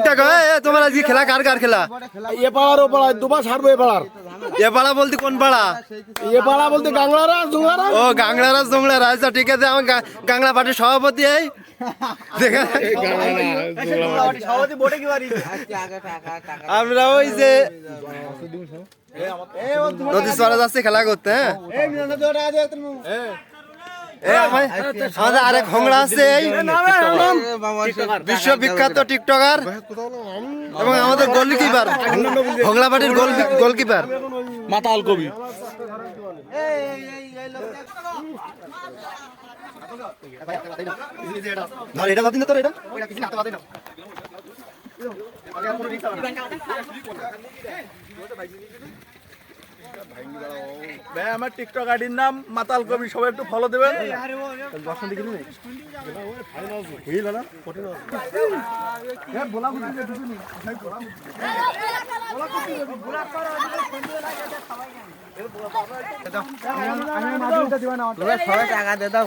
ঠিকঠাক হয়? এ, তোমার আজকে খেলা কার কার খেলা? এ পাড়ার ও পাড়ায় দুবার ছাড়বো এ পাড়ার। এ পাড়া বলতে কোন পাড়া? এ পাড়া বলতে গাংলারা জুংলারা ও গাংলারা জংলারা আচ্ছা ঠিক আছে আমার গাংলা পার্টির সভাপতি এই। দেখা আমরা ওই যে নদী চড়া যাচ্ছে খেলা করতে হ্যাঁ? আমাদের আরেক হোংরা আছে এই বিশ্ববিখ্যাত টিকটকার এবং আমাদের গোলকিপার হোংলা গোল গোলকিপার। মাতাল কবি। এটা বাতিল তোর এটা। ভাই আমার টিকটক আইডির নাম মাতাল কবি সবাই একটু ফলো দেবেন। আচ্ছা টাকা দে আমার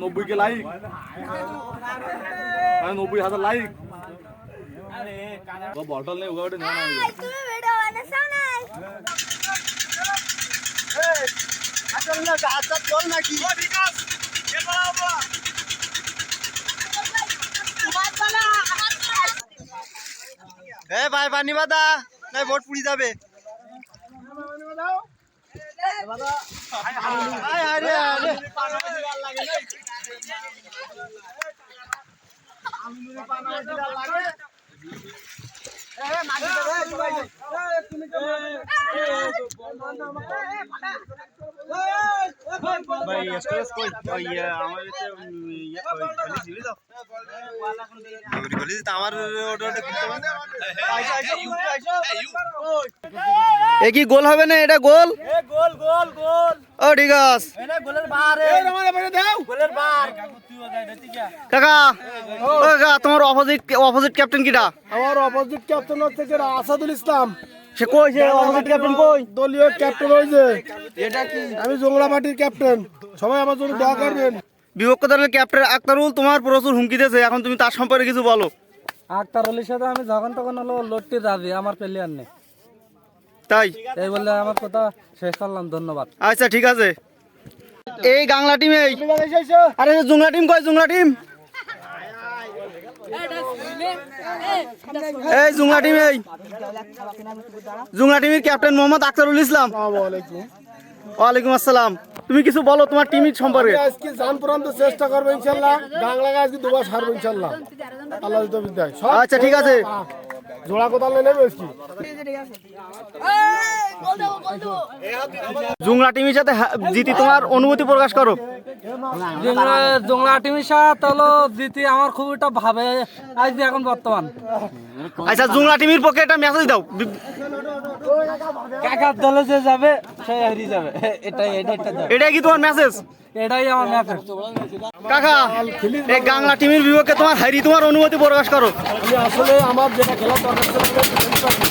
নব্বই কে লাইক নব্বই হাজার লাইক বটল নেই ওটা না না এ ভাই পানি বাদা। নাই ভোট পুড়ি যাবে। আয়, আরে, আরে। গলি তো আমার ওটা ওটা কিনতে হবে না। এ কি গোল হবে না এটা গোল গোল গোল গোল ও ঠিক আছে গোলের বাহারে গোলের বার কাকা ও কাকা তোমার অপোজিট অপোজিট ক্যাপ্টেন কিটা আমার অপোজিট ক্যাপ্টেন হচ্ছে আসাদুল ইসলাম সে কই সে? অপোজিট ক্যাপ্টেন কই? দলীয় ক্যাপ্টেন হয়েছে আমি জংলা পার্টির ক্যাপ্টেন সবাই আমার জন্য দোয়া করবেন। বিপক্ষ দলের ক্যাপ্টেন আক্তারুল তোমার প্রচুর হুমকি দিয়েছে। এখন তুমি তার সম্পর্কে কিছু বলো। আক্তার অলির সাথে আমি যখন তখন হলো লটটি রাজি আমার প্লেয়ার নেই। তাই? এই বলে আমার কথা শেষ করলাম ধন্যবাদ। আচ্ছা ঠিক আছে। এই গাংলা টিম এই। আরে জুংলা টিম কই জুংলা টিম এই জুংলা টিম এই। জুংলা টিমের ক্যাপ্টেন মোহাম্মদ আক্তারুল ইসলাম। ওয়ালাইকুম আসসালাম। তুমি কিছু বলো তোমার টিমের সম্পর্কে। আজকে জান পর্যন্ত চেষ্টা করব ইনশাল্লাহ। বাংলাকে আজকে দুবার সারবো ইনশাল্লাহ। আল্লাহ বিদ্যায় আচ্ছা ঠিক আছে। জোড়া কোদাল নেবে আজকে জুংলা টিমের সাথে জিতি তোমার অনুভূতি প্রকাশ করো। জংলা টিমের সাথে হলো দিতে আমার খুব একটা ভাবে। আজ এখন বর্তমান। আচ্ছা জুংলা টিমের পক্ষে একটা মেসেজ দাও। কাকার দলে যে যাবে সে হারিয়ে যাবে। এটাই এটাই এটাই কি তোমার মেসেজ এটাই আমার ম্যাসেজ কাকা এই গাংলা টিমের বিপক্ষে তোমার হারি তোমার অনুভূতি প্রকাশ করো। আসলে আমার যেটা খেলা দরকার